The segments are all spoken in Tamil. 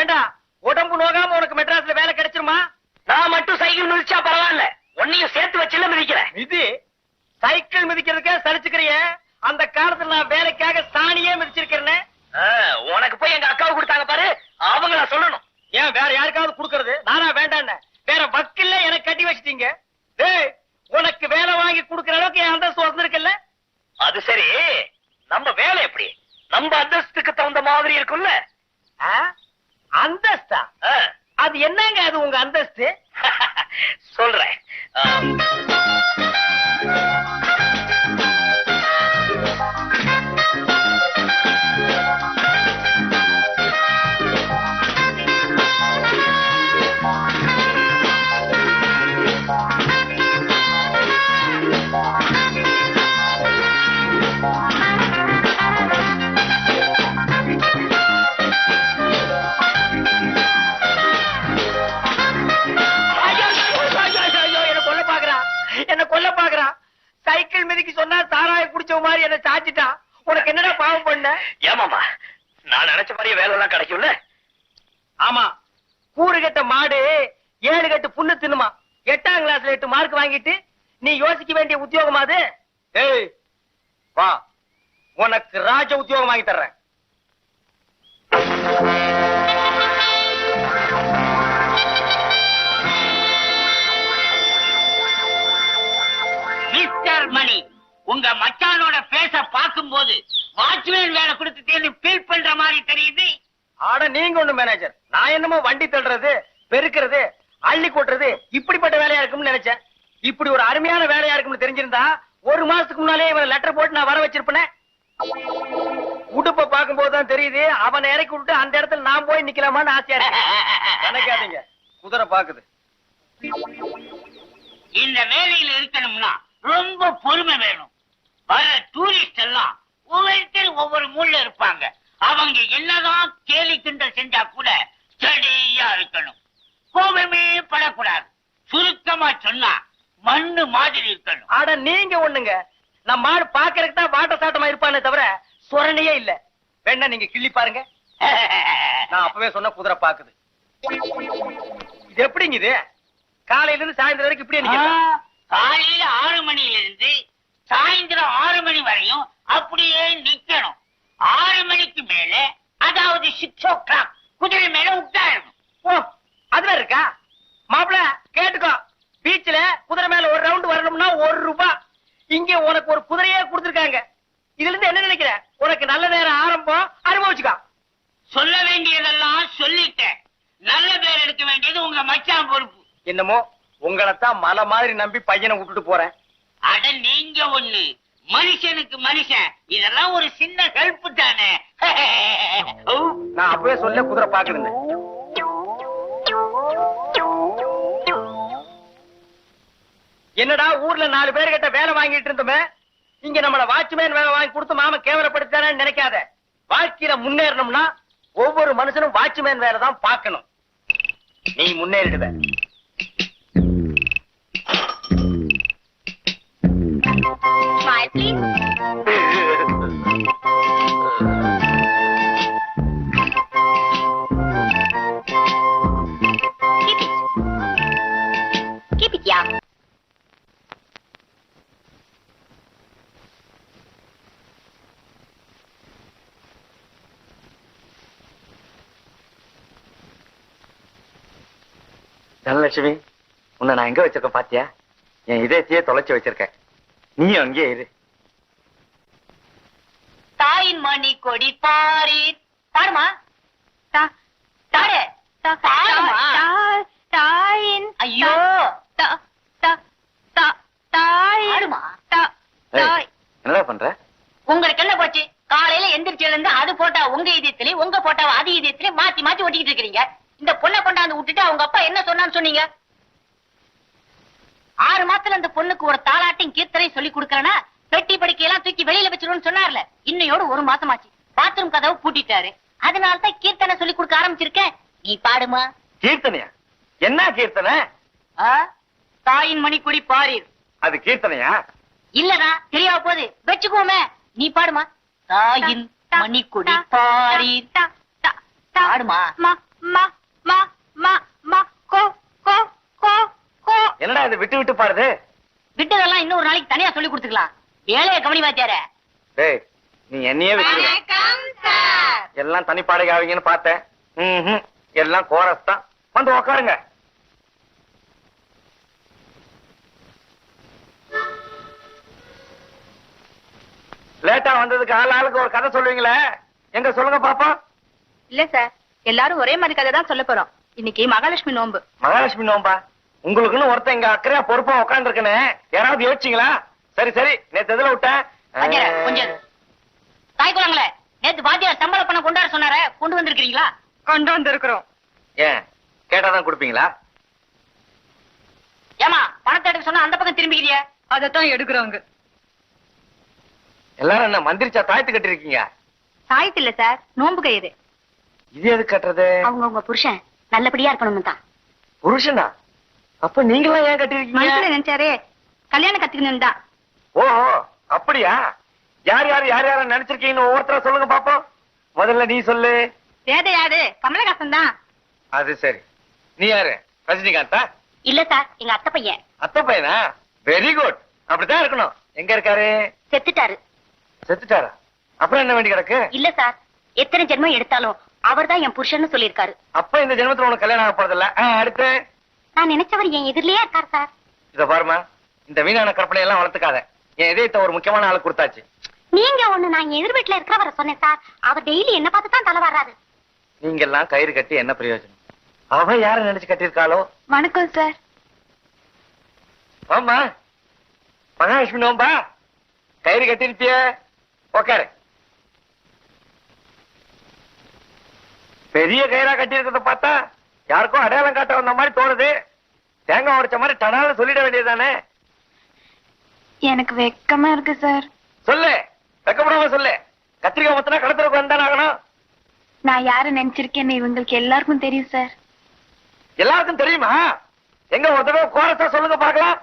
ஏண்டா உடம்பு நோகாம உனக்கு மெட்ராஸ்ல வேலை கிடைச்சிருமா? நான் மட்டும் சைக்கிள் மிதிச்சா பரவாயில்ல. உன்னையும் சேர்த்து வச்சுல மிதிக்கிறேன். மிதி. சைக்கிள் மிதிக்கிறதுக்கே சலிச்சுக்கிறிய. அந்த காலத்துல நான் வேலைக்காக சாணியே மிதிச்சிருக்கிறேன். உனக்கு போய் எங்க அக்காவை கொடுத்தாங்க பாரு. அவங்கள சொல்லணும். ஏன் வேற யாருக்காவது கொடுக்கறது? நானா வேண்டான்னு வேற வக்கில்ல எனக்கு கட்டி வச்சிட்டீங்க. உனக்கு வேலை வாங்கி கொடுக்கற அளவுக்கு என் அந்தஸ்து வந்திருக்குல்ல அது சரி. நம்ம வேலை எப்படி? நம்ம அந்தஸ்துக்கு தகுந்த மாதிரி இருக்கும்ல. ஆ? அந்தஸ்தா? அது என்னங்க அது உங்க அந்தஸ்து? சொல்றேன். ஆமா. கூறு கட்ட மாடு ஏழு கட்டு புண்ணு தின்னுமா. எட்டாம் கிளாஸ்ல எட்டு மார்க் வாங்கிட்டு நீ யோசிக்க வேண்டிய உத்தியோகம் அது? ஏய் வா. உனக்கு ராஜ உத்தியோகம் வாங்கி தர்றேன். மிஸ்டர் மணி உங்க மச்சானோட பேச பார்க்கும்போது வாட்ச்மேன் வேலை கொடுத்துட்டேன்னு ஃபீல் பண்ற மாதிரி தெரியுது. ஆட நீங்க ஒண்ணு மேனேஜர் நான் என்னமோ வண்டி தள்ளுறது பெருக்கிறது அள்ளி கொட்டுறது இப்படிப்பட்ட வேலையா இருக்கும்னு நினைச்சேன். இப்படி ஒரு அருமையான வேலையா இருக்கும்னு தெரிஞ்சிருந்தா ஒரு மாசத்துக்கு முன்னாலே இவன் லெட்டர் போட்டு நான் வர வச்சிருப்பேன். உடுப்ப பார்க்கும்போது தான் தெரியுது அவனை இறக்கி விட்டு அந்த இடத்துல நான் போய் நிக்கலாமான்னு ஆசையா நினைக்காதீங்க. குதிரை பாக்குது. இந்த வேலையில இருக்கணும்னா ரொம்ப பொறுமை வேணும். வர டூரிஸ்ட் எல்லாம் ஒவ்வொருத்தர் ஒவ்வொரு மூல இருப்பாங்க. அவங்க என்னதான் கேலி கிண்டல் செஞ்சா கூட ஸ்டடியா இருக்கணும். கோபமே படக்கூடாது. சுருக்கமா சொன்னா மண்ணு மாதிரி இருக்கணும். ஆட நீங்க ஒண்ணுங்க. நம்ம மாடு பாக்குறதுக்கு தான் வாட்ட சாட்டமா இருப்பானே தவிர சுரணையே இல்ல. வேணா நீங்க கிள்ளி பாருங்க. நான் அப்பவே சொன்ன குதிரை பாக்குது. இது எப்படிங்க இது? காலையில இருந்து சாயந்தரம் வரைக்கும் இப்படியே ஆ, நிக்கிறதா? காலையில ஆறு மணில இருந்து சாயந்தரம் ஆறு மணி வரையும் அப்படியே நிக்கணும். ஆறு மணிக்கு மேல அதாவது சிக்ஸ் ஓ கிளாக் குதிரை மேல உட்காரணும் ஓ அதுல இருக்கா? மாப்பிள கேட்டுக்கோ. பீச்ல குதிரை மேல ஒரு ரவுண்ட் வரணும்னா ஒரு ரூபாய் இங்க உனக்கு ஒரு குதிரையே கொடுத்திருக்காங்க. இதுல இருந்து என்ன நினைக்கிற? உனக்கு நல்ல நேரம் ஆரம்பம் அனுபவிச்சுக்கோ. சொல்ல வேண்டியதெல்லாம் சொல்லிட்டேன். நல்ல பேர் எடுக்க வேண்டியது உங்க மச்சான் பொறுப்பு. என்னமோ உங்களைத்தான் மலை மாதிரி நம்பி பையனை விட்டுட்டு போறேன். அட நீங்க ஒண்ணு. மனுஷனுக்கு மனுஷன். இதெல்லாம் ஒரு சின்ன ஹெல்ப் தானே. நான் அப்பவே சொல்ல குதிரை பாக்குறேன் என்னடா ஊர்ல நாலு பேர்கிட்ட வேலை வாங்கிட்டு இருந்தோமே? இங்க நம்மள வாட்ச்மேன் வேலை வாங்கி கொடுத்து மாம கேவலப்படுத்தானு நினைக்காத. வாழ்க்கையில முன்னேறணும்னா ஒவ்வொரு மனுஷனும் வாட்ச்மேன் வேலை தான் பார்க்கணும். நீ முன்னேறிடுவ. Smile, please. Keep it. Keep it, yeah. Dhanalakshmi உன்னை நான் எங்க வச்சிருக்கேன் பாத்தியா என் இதயத்தையே தொலைச்சு வச்சிருக்கேன் நீயும் அங்கேயே இரு. தாயின் மணி கொடி பாரி பாடுமா தா- தாடு தா- பாடுமா தாயின் ஐயோ. தாடுமா ஏய், என்னடா பண்ற? உங்களுக்கு என்ன போச்சு? காலையில எந்திரிச்சதுல இருந்து அது போட்டா உங்க இதயத்திலயும் உங்க போட்டாவ அது இதயத்திலயும் மாத்தி மாத்தி ஒட்டிக்கிட்டு இருக்கீங்க இந்த பொண்ணை கொண்டாந்து விட்டுட்டு அவங்க அப்பா என்ன சொன்னான்னு சொன்னீங்க? ஆறு மாசத்துல அந்த பொண்ணுக்கு ஒரு சொல்லி கொடுக்கறேன்னா பெட்டி படிக்கையெல்லாம் தூக்கி வெளியில வச்சிருவோம்னு சொன்னார்ல. இன்னையோடு ஒரு மாசமாச்சு. பாத்ரூம் கதவு பூட்டிட்டாரு. அதனாலதான் கீர்த்தனை சொல்லி கொடுக்க ஆரம்பிச்சிருக்கேன். நீ பாடுமா? கீர்த்தனையா? என்ன கீர்த்தனை? தாயின் மணிக்குடி பாரீர். அது கீர்த்தனையா? இல்லடா தெரியா போது வச்சுக்குவோமே. நீ பாடுமா? தாயின் மணிக்குடி பாரீர். பாடுமா? என்னடா இது விட்டு விட்டு பாடுது? விட்டதெல்லாம் இன்னொரு நாளைக்கு தனியா சொல்லி கொடுத்துக்கலாம். வேலையை கவனி வாத்தியார. டேய் நீ என்னையே வச்சு எல்லாம் தனி பாடகை ஆவீங்கன்னு பார்த்தேன். எல்லாம் கோரஸ் தான். வந்து உக்காருங்க. லேட்டா வந்ததுக்கு ஆள் ஆளுக்கு ஒரு கதை சொல்லுவீங்களே? எங்க சொல்லுங்க பாப்போம் இல்ல சார். எல்லாரும் ஒரே மாதிரி கதை தான் சொல்ல போறோம். இன்னைக்கு மகாலட்சுமி நோன்பு. மகாலட்சுமி நோம்பா உங்களுக்குன்னு ஒருத்தன் இங்க அக்கறையா பொறுப்பா உட்காந்துருக்கனே யாராவது யோசிச்சீங்களா? சரி சரி நேத்து எதுல விட்டேன்? கொஞ்சம். தாய் குளங்களே நேத்து வாத்தியார் சம்பள பணம் கொண்டாட சொன்னார கொண்டு வந்திருக்கீங்களா கொண்டு வந்திருக்கிறோம். ஏன்? கேட்டாதான் கொடுப்பீங்களா? ஏமா பணத்தை எடுக்க சொன்னா அந்த பக்கம் திரும்பிக்கிறிய? அதத்தான் எடுக்கிறோங்க எல்லாரும் என்ன மந்திரிச்சா தாய்த்து கட்டிருக்கீங்க? சாயத்து இல்ல சார் நோன்பு கயிறு. இது எது கட்டுறது? அவங்க உங்க புருஷன் நல்லபடியா இருக்கணும் தான் புருஷனா? அப்ப நீங்களாம் ஏன் மனசுல கட்டிருக்கீங்க நினைச்சாரே கல்யாணம் கத்துக்கணும் தான். ஓஹோ அப்படியா? யார் யார் யார் யார நினைச்சிருக்கீங்கன்னு ஒவ்வொருத்தர சொல்லுங்க பாப்போம். முதல்ல நீ சொல்லு. வேத யாரு? கமலஹாசன் தான். அது சரி. நீ யாரு? ரஜினிகாந்தா? இல்ல சார் எங்க அத்தை பையன். அத்தை பையனா? வெரி குட் அப்படித்தான் இருக்கணும். எங்க இருக்காரு? செத்துட்டாரு. செத்துட்டாரா? அப்புறம் என்ன வேண்டி கிடக்கு? இல்ல சார் எத்தனை ஜென்மம் எடுத்தாலும் அவர்தான் என் புருஷன்னு சொல்லியிருக்காரு. அப்ப இந்த ஜென்மத்துல உனக்கு கல்யாணம் ஆக போறதில்ல. அடுத்து? நான் நினைச்சவர் என் எதிரிலேயே இருக்காரு சார் இத பாருமா இந்த வீணான கற்பனை எல்லாம் வளர்த்துக்காத. என் இதயத்தை ஒரு முக்கியமான ஆளு கொடுத்தாச்சு. நீங்க ஒண்ணு நான் எதிர் வீட்டுல இருக்கிறவரை சொன்னேன் சார் அவர் டெய்லி என்ன பார்த்து தான் தலை வர்றாரு நீங்க எல்லாம் கயிறு கட்டி என்ன பிரயோஜனம்? அவ யார நினைச்சு கட்டியிருக்காளோ? வணக்கம் சார் ஆமா மகாலட்சுமி நோம்பா? கயிறு கட்டிருப்பிய உக்காரு. பெரிய கயிறா கட்டி இருக்கிறத பார்த்தா யாருக்கும் அடையாளம் காட்ட வந்த மாதிரி தோணுது. தேங்காய் உடைச்ச மாதிரி டனால சொல்லிட வேண்டியதுதானே? எனக்கு வெக்கமா இருக்கு சார். சொல்லு. வெக்கப்படாம சொல்லு. கத்திரிக்காய் மொத்தனா கடத்துறதுக்கு வந்தானே ஆகணும். நான் யார நினைச்சிருக்கேன்னு இவங்களுக்கு எல்லாருக்கும் தெரியும் சார். எல்லாருக்கும் தெரியுமா? எங்க ஒரு தடவை சொல்லுங்க பாக்கலாம்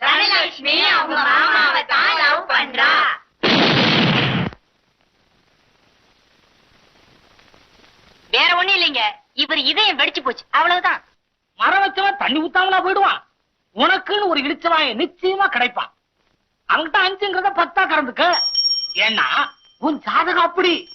தனலட்சுமி அவங்க மாமாவை தான் லவ் பண்றா. வேற ஒண்ணும் இல்லைங்க. இவர் இதயம் வெடிச்சு போச்சு. அவ்வளவுதான். மரம் வச்சவன் தண்ணி ஊத்தாமலா போயிடுவான். உனக்குன்னு ஒரு இடிச்சவாய நிச்சயமா கிடைப்பான். அவன்கிட்ட அஞ்சுங்கிறத பத்தா கறந்துக்க. ஏன்னா உன் ஜாதகம் அப்படி.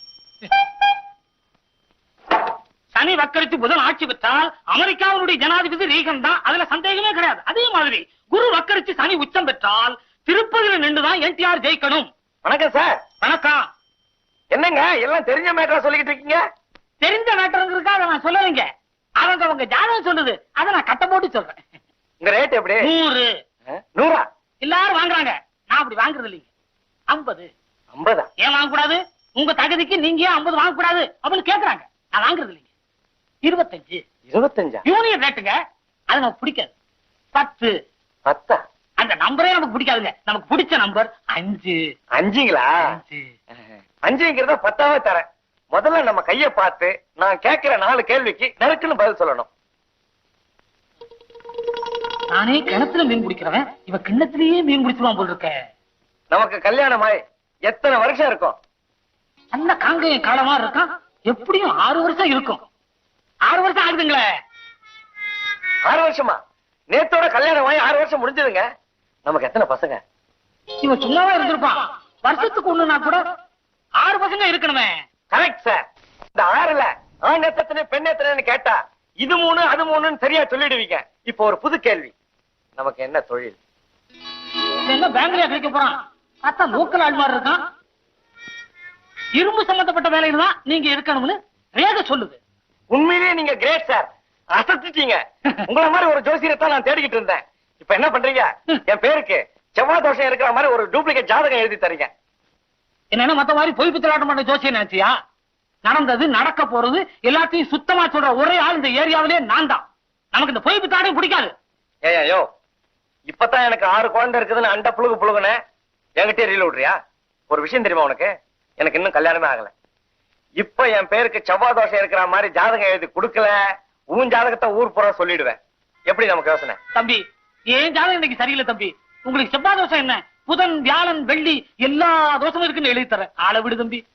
சனி வக்கரித்து புதன் ஆட்சி பெற்றால் அமெரிக்காவினுடைய ஜனாதிபதி ரீகன் தான். அதுல சந்தேகமே கிடையாது. அதே மாதிரி குரு வக்கரிச்சு சனி உச்சம் பெற்றால் திருப்பதியில நின்றுதான் என்டிஆர் ஜெயிக்கணும். வணக்கம் சார். வணக்கம். என்னங்க எல்லாம் தெரிஞ்ச மேட்டரா சொல்லிக்கிட்டு இருக்கீங்க? தெரிஞ்ச நாட்டவங்களுக்கா அதை நான் சொல்லலைங்க. அவங்க அவங்க ஜாதகம் சொல்லுது. அதை நான் கட்ட போட்டு சொல்றேன். உங்க ரேட் எப்படி? நூறு? நூறா? எல்லாரும் வாங்குறாங்க. நான் அப்படி வாங்குறது இல்லைங்க. ஐம்பது. ஐம்பதா? ஏன் வாங்கக்கூடாது? உங்க தகுதிக்கு நீங்க ஏன் ஐம்பது வாங்கக்கூடாது? அப்படின்னு கேக்குறாங்க. நான் வாங்குறது இல்லைங்க. இருபத்தஞ்சு. இருபத்தஞ்சா? யூனியன் ரேட்டுங்க அது நமக்கு பிடிக்காது. பத்து. பத்தா? அந்த நம்பரே நமக்கு பிடிக்காதுங்க. நமக்கு பிடிச்ச நம்பர் அஞ்சு. அஞ்சுங்களா? அஞ்சு. அஞ்சுங்கிறத பத்தாவே தரேன். முதல்ல நம்ம கைய பார்த்து நான் கேட்கிற நாலு கேள்விக்கு நறுக்குன்னு பதில் சொல்லணும். நானே கிணத்துல மீன் பிடிக்கிறவன். இவ கிண்ணத்திலேயே மீன் பிடிச்சிருவான் போல் இருக்க நமக்கு கல்யாணமாய் எத்தனை வருஷம் இருக்கும்? நல்ல காங்கேயம் காலமா இருக்கான் எப்படியும் ஆறு வருஷம் இருக்கும். ஆறு வருஷம் ஆகுதுங்களே. ஆறு வருஷமா? நேத்தோட கல்யாணமாய் ஆறு வருஷம் முடிஞ்சதுங்க. நமக்கு எத்தனை பசங்க? இவன் சும்மாவே இருந்திருப்பான். வருஷத்துக்கு ஒண்ணுனா கூட ஆறு பசங்க இருக்கணுமே. கரெக்ட் சார் இந்த ஆறுல ஆண் எத்தனை பெண் எத்தனைன்னு கேட்டா இது மூணு அது மூணுன்னு சரியா சொல்லிடுவீங்க. இப்போ ஒரு புது கேள்வி. நமக்கு என்ன தொழில்? என்ன பேங்க்லயா கிடைக்க போறான்? பார்த்தா லோக்கல் ஆள் மாதிரி இருக்கான். இரும்பு சம்பந்தப்பட்ட வேலையில தான் நீங்க இருக்கணும்னு ரேக சொல்லுது. உண்மையிலேயே நீங்க கிரேட் சார் அசத்திட்டீங்க. உங்கள மாதிரி ஒரு ஜோசியத்தை நான் தேடிக்கிட்டு இருந்தேன். இப்ப என்ன பண்றீங்க? என் பேருக்கு செவ்வாய் தோஷம் இருக்கிற மாதிரி ஒரு டூப்ளிகேட் ஜாதகம் எழுதி தரீங்க. என்னன்னா மத்த மாதிரி பொய் பித்தலாட்ட மாட்ட ஜோசியம் நினைச்சியா? நடந்தது நடக்க போறது எல்லாத்தையும் சுத்தமா சொல்ற ஒரே ஆள் இந்த ஏரியாவிலே நான் தான். நமக்கு இந்த பொய் பித்தாடையும் பிடிக்காது. ஏய் இப்பதான் எனக்கு ஆறு குழந்தை இருக்குதுன்னு அண்ட புழுகு புழுகுன. என்கிட்ட ரீல் விடுறியா? ஒரு விஷயம் தெரியுமா உனக்கு? எனக்கு இன்னும் கல்யாணமே ஆகல. இப்ப என் பேருக்கு செவ்வாய் தோஷம் இருக்கிற மாதிரி ஜாதகம் எழுதி கொடுக்கல. உன் ஜாதகத்தை ஊர் புற சொல்லிடுவேன். எப்படி நமக்கு யோசனை? தம்பி ஏன் ஜாதகம் இன்னைக்கு சரியில்லை தம்பி. உங்களுக்கு செவ்வாய் தோஷம் என்ன? புதன் வியாழன் வெள்ளி எல்லா தோஷமும் இருக்குன்னு எழுதி தரேன். அளவிடு விடு தம்பி.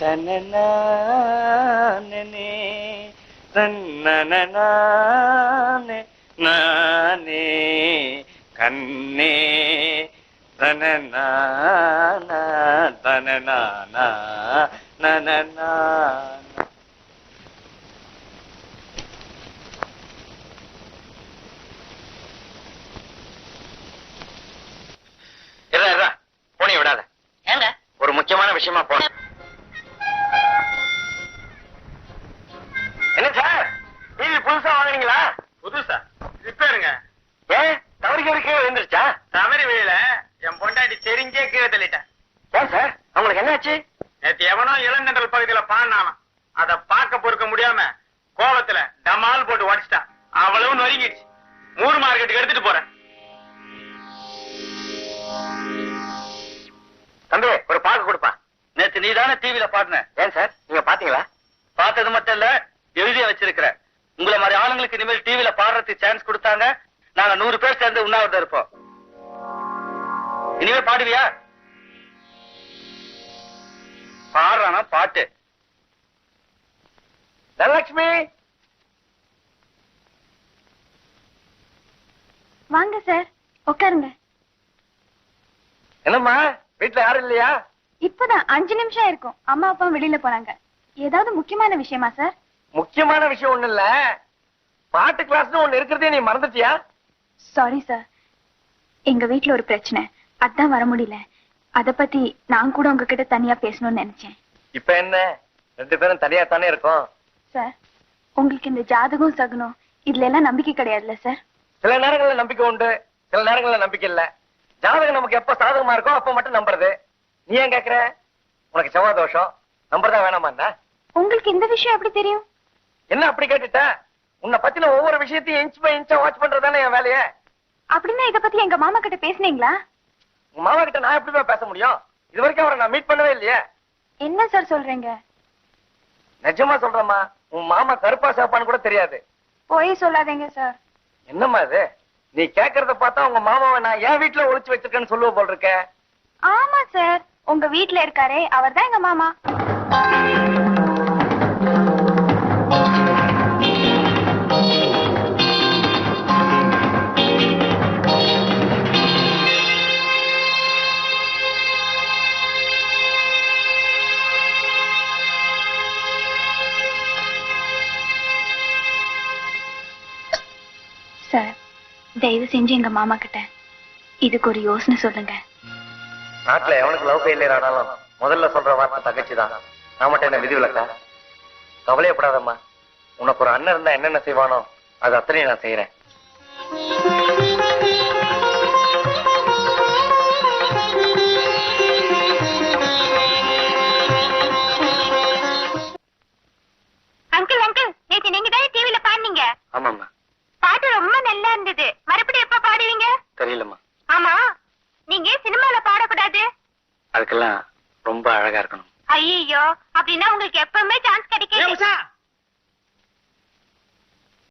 தனநானே தன்னனநானே நானே கண்ணே தனநானா தனநானா நனனா. முக்கியமான விஷயமா போன. என்ன சார்? டிவி புதுசா வாங்குனீங்களா? புதுசா. ரிப்பேருங்க ஏன்? தவறி கீழே கீழே விழுந்துருச்சா தவறி விழல என் பொண்டாட்டி தெரிஞ்சே கீழே தள்ளிட்டேன் ஏன் சார்? அவங்களுக்கு என்னாச்சு? நேத்து எவனோ இளந்தண்டல் பகுதியில பாடினானா அத பார்க்க பொறுக்க முடியாம கோவத்துல டமால் போட்டு உடச்சிட்டான் அவ்வளவு நொறுங்கிடுச்சு. மூர் மார்க்கெட்டுக்கு எடுத்துட்டு போறேன். தம்பி ஒரு பாக்கு கொடுப்பா. நேத்து நீ தானே டிவில பாடின? ஏன் சார்? நீங்க பாத்தீங்களா? பார்த்தது மட்டும் இல்ல எழுதிய வச்சிருக்கிற. உங்களை மாதிரி ஆளுங்களுக்கு இனிமேல் டிவில பாடுறதுக்கு சான்ஸ் கொடுத்தாங்க. நாங்க நூறு பேர் சேர்ந்து உண்ணாவிரதம் இருப்போம். இனிமே பாடுவியா? பாடுறானா? பாட்டு. தனலட்சுமி! வாங்க சார் உட்காருங்க. என்னம்மா? வீட்டுல யாரும் இல்லையா? இப்பதான் அஞ்சு நிமிஷம் இருக்கும் அம்மா அப்பா வெளியில போனாங்க ஏதாவது முக்கியமான விஷயமா சார்? முக்கியமான விஷயம் ஒண்ணு இல்ல. பாட்டு கிளாஸ்னு ஒண்ணு இருக்கிறதே நீ மறந்துட்டியா? சாரி சார் எங்க வீட்ல ஒரு பிரச்சனை. அதான் வர முடியல. அத பத்தி நான் கூட உங்ககிட்ட தனியா பேசணும்னு நினைச்சேன். இப்ப என்ன? ரெண்டு பேரும் தனியா தானே இருக்கோம். சார் உங்களுக்கு இந்த ஜாதகம் சகுனம் இதுல எல்லாம் நம்பிக்கை கிடையாதுல்ல சார் சில நேரங்கள்ல நம்பிக்கை உண்டு. சில நேரங்கள்ல நம்பிக்கை இல்ல. ஜாதகம் நமக்கு எப்ப சாதகமா இருக்கோ அப்ப மட்டும் நம்புறது. நீ ஏன் கேக்குற? உனக்கு செவ்வாய் தோஷம். நம்புறதா வேணாமா உங்களுக்கு இந்த விஷயம் எப்படி தெரியும்? என்ன அப்படி கேட்டுட்ட? உன்னை பத்தின ஒவ்வொரு விஷயத்தையும் இன்ச் பை இன்ச்சா வாட்ச் பண்றதுதானே என் வேலையே? அப்படின்னா இத பத்தி எங்க மாமா கிட்ட பேசுனீங்களா? உங்க மாமா கிட்ட நான் எப்படி பேச முடியும்? இது வரைக்கும் அவரை நான் மீட் பண்ணவே இல்லையே. என்ன சார் சொல்றீங்க? நிஜமா சொல்றேம்மா உன் மாமா கருப்பா சேப்பான்னு கூட தெரியாது. போய் சொல்லாதீங்க சார் என்னம்மா இது? நீ கேக்குறத பார்த்தா உங்க மாமாவை நான் என் வீட்டுல ஒழிச்சு வச்சிருக்கேன்னு சொல்லுவ போல் இருக்க. ஆமா சார் உங்க வீட்டுல இருக்காரே அவர்தான் எங்க மாமா. தயவு செஞ்சு எங்க மாமா கிட்ட இதுக்கு ஒரு யோசனை சொல்லுங்க. நாட்டுல எவனுக்கு லவ் ஃபெயிலியர் ஆனாலும் முதல்ல சொல்ற வார்த்தை தங்கச்சி தான் நான் மட்டும் என்ன விதி விலக்கா கவலையப்படாதம்மா. உனக்கு ஒரு அண்ணன் இருந்தா என்னென்ன செய்வானோ அது அத்தனையும் நான் செய்யறேன்